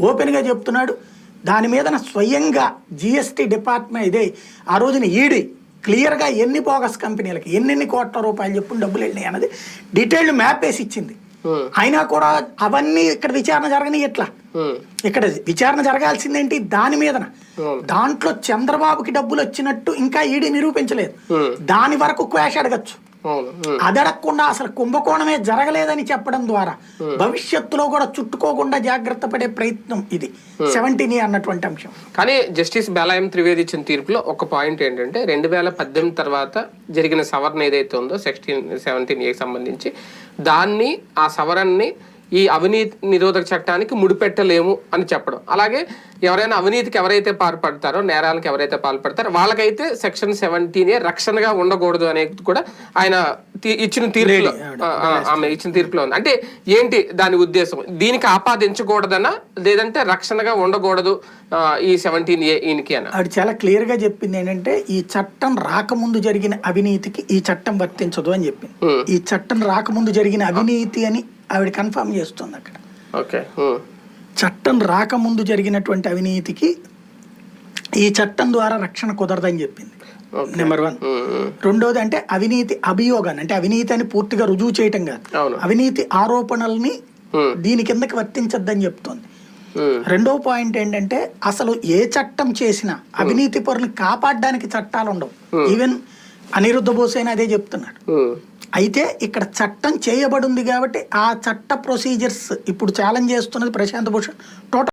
ఓపెన్గా చెప్తున్నాడు. దాని మీద స్వయంగా జిఎస్టీ డిపార్ట్మెంట్ ఇదే. ఆ రోజున ఈడీ క్లియర్గా ఎన్ని బోగస్ కంపెనీలకి ఎన్నెన్ని కోట్ల రూపాయలు చెప్పుకుని డబ్బులు వెళ్ళినాయి అన్నది డీటెయిల్డ్ మ్యాప్ వేసి ఇచ్చింది. అయినా కూడా అవన్నీ ఇక్కడ విచారణ జరగని ఎట్లా? ఇక్కడ విచారణ జరగాల్సిందేంటి దాని మీదన. దాంట్లో చంద్రబాబుకి డబ్బులు వచ్చినట్టు ఇంకా ఈడీ నిరూపించలేదు. దాని వరకు క్వాష్ అడగచ్చు. అవును. ఉమ్, అది అడగకుండా అసలు కుంభకోణమే జరగలేదని చెప్పడం ద్వారా భవిష్యత్తులో కూడా చుట్టుకోకుండా జాగ్రత్త పడే ప్రయత్నం ఇది. సెవెంటీన్ అన్నటువంటి అంశం. కానీ జస్టిస్ బెలాయం త్రివేది ఇచ్చిన తీర్పులో ఒక పాయింట్ ఏంటంటే రెండు వేల పద్దెనిమిది తర్వాత జరిగిన సవరణ ఏదైతే ఉందో సిక్స్టీన్ సెవెంటీన్ ఏ సంబంధించి దాన్ని ఆ సవరణని ఈ అవినీతి నిరోధక చట్టానికి ముడిపెట్టలేము అని చెప్పడం. అలాగే ఎవరైనా అవినీతికి ఎవరైతే పాల్పడతారో నేరాలకు ఎవరైతే పాల్పడతారో వాళ్ళకైతే సెక్షన్ సెవెంటీన్ ఏ రక్షణగా ఉండకూడదు అనేది కూడా ఆయన ఇచ్చిన తీర్పులో ఆమె ఇచ్చిన తీర్పులో ఉంది. అంటే ఏంటి దాని ఉద్దేశం? దీనికి ఆపాదించకూడదనా లేదంటే రక్షణగా ఉండకూడదు ఈ సెవెంటీన్ ఏ ఈయనకి అన్న ఆవిడ చాలా క్లియర్గా చెప్పింది ఏంటంటే ఈ చట్టం రాకముందు జరిగిన అవినీతికి ఈ చట్టం వర్తించదు అని చెప్పింది. ఈ చట్టం రాకముందు జరిగిన అవినీతి అని ఆవిడ కన్ఫర్మ్ చేస్తుంది అక్కడ. ఓకే. చట్టం రాకముందు జరిగినటువంటి అవినీతికి ఈ చట్టం ద్వారా రక్షణ కుదరదని చెప్పింది. నెంబర్ వన్ రెండోది అంటే అవినీతి అభియోగాన్ని అంటే అవినీతి అని పూర్తిగా రుజువు చేయటం కాదు. అవును. అవినీతి ఆరోపణల్ని దీని కిందకి వర్తించద్దని చెప్తోంది. రెండో పాయింట్ ఏంటంటే అసలు ఏ చట్టం చేసినా అవినీతి పరుని కాపాడడానికి చట్టాలు ఉండవు ఈవెన్ అనిరుద్ధ బోస్ అయినా అదే చెప్తున్నాడు. అయితే ఇక్కడ చట్టం చేయబడింది కాబట్టి ఆ చట్ట ప్రొసీజర్స్ ఇప్పుడు ఛాలెంజ్ చేస్తున్నది ప్రశాంత్ భూషణ్. టోటల్